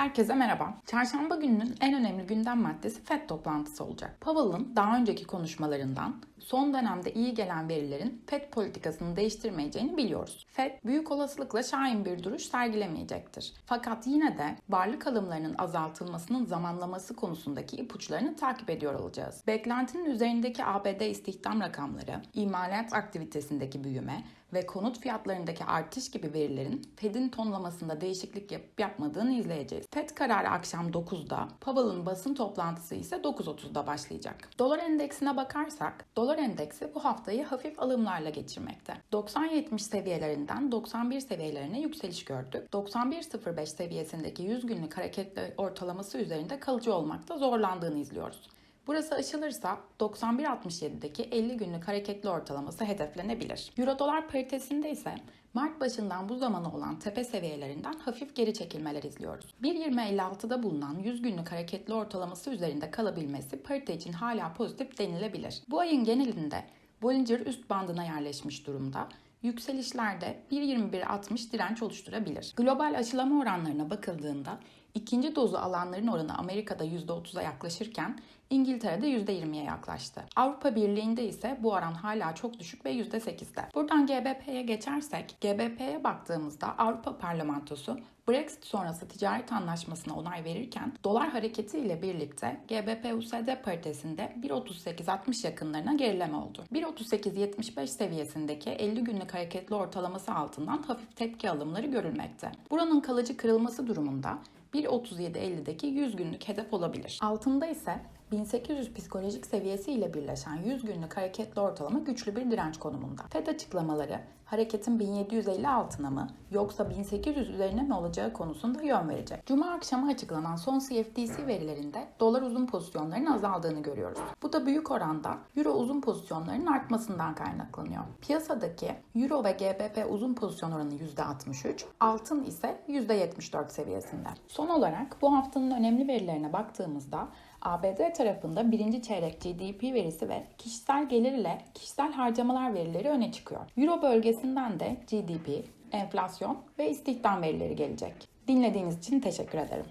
Herkese merhaba. Çarşamba gününün en önemli gündem maddesi FED toplantısı olacak. Powell'ın daha önceki konuşmalarından son dönemde iyi gelen verilerin FED politikasını değiştirmeyeceğini biliyoruz. FED büyük olasılıkla şahin bir duruş sergilemeyecektir. Fakat yine de varlık alımlarının azaltılmasının zamanlaması konusundaki ipuçlarını takip ediyor olacağız. Beklentinin üzerindeki ABD istihdam rakamları, imalat aktivitesindeki büyüme ve konut fiyatlarındaki artış gibi verilerin Fed'in tonlamasında değişiklik yapıp yapmadığını izleyeceğiz. Fed kararı akşam 9'da, Powell'ın basın toplantısı ise 9.30'da başlayacak. Dolar endeksine bakarsak, dolar endeksi bu haftayı hafif alımlarla geçirmekte. 90-70 seviyelerinden 91 seviyelerine yükseliş gördük. 91.05 seviyesindeki 100 günlük hareketli ortalaması üzerinde kalıcı olmakta zorlandığını izliyoruz. Burası aşılırsa 91.67'deki 50 günlük hareketli ortalaması hedeflenebilir. Euro dolar paritesinde ise Mart başından bu zamana olan tepe seviyelerinden hafif geri çekilmeler izliyoruz. 1.2056'da bulunan 100 günlük hareketli ortalaması üzerinde kalabilmesi parite için hala pozitif denilebilir. Bu ayın genelinde Bollinger üst bandına yerleşmiş durumda yükselişlerde 1.21.60 direnç oluşturabilir. Global aşılama oranlarına bakıldığında ikinci dozu alanların oranı Amerika'da %30'a yaklaşırken İngiltere'de %20'ye yaklaştı. Avrupa Birliği'nde ise bu oran hala çok düşük ve %8'de. Buradan GBP'ye geçersek, GBP'ye baktığımızda Avrupa Parlamentosu Brexit sonrası ticaret anlaşmasına onay verirken dolar hareketi ile birlikte GBP-USD paritesinde 1.38-60 yakınlarına gerileme oldu. 1.38-75 seviyesindeki 50 günlük hareketli ortalaması altından hafif tepki alımları görülmekte. Buranın kalıcı kırılması durumunda 1.37.50'deki 100 günlük hedef olabilir. Altında ise 1800 psikolojik seviyesi ile birleşen 100 günlük hareketli ortalama güçlü bir direnç konumunda. FED açıklamaları hareketin 1750 altına mı yoksa 1800 üzerine mi olacağı konusunda yön verecek. Cuma akşamı açıklanan son CFTC verilerinde dolar uzun pozisyonlarının azaldığını görüyoruz. Bu da büyük oranda euro uzun pozisyonlarının artmasından kaynaklanıyor. Piyasadaki euro ve GBP uzun pozisyon oranı %63, altın ise %74 seviyesinde. Son olarak bu haftanın önemli verilerine baktığımızda ABD tarafında birinci çeyrek GDP verisi ve kişisel gelir ile kişisel harcamalar verileri öne çıkıyor. Euro bölgesinden de GDP, enflasyon ve istihdam verileri gelecek. Dinlediğiniz için teşekkür ederim.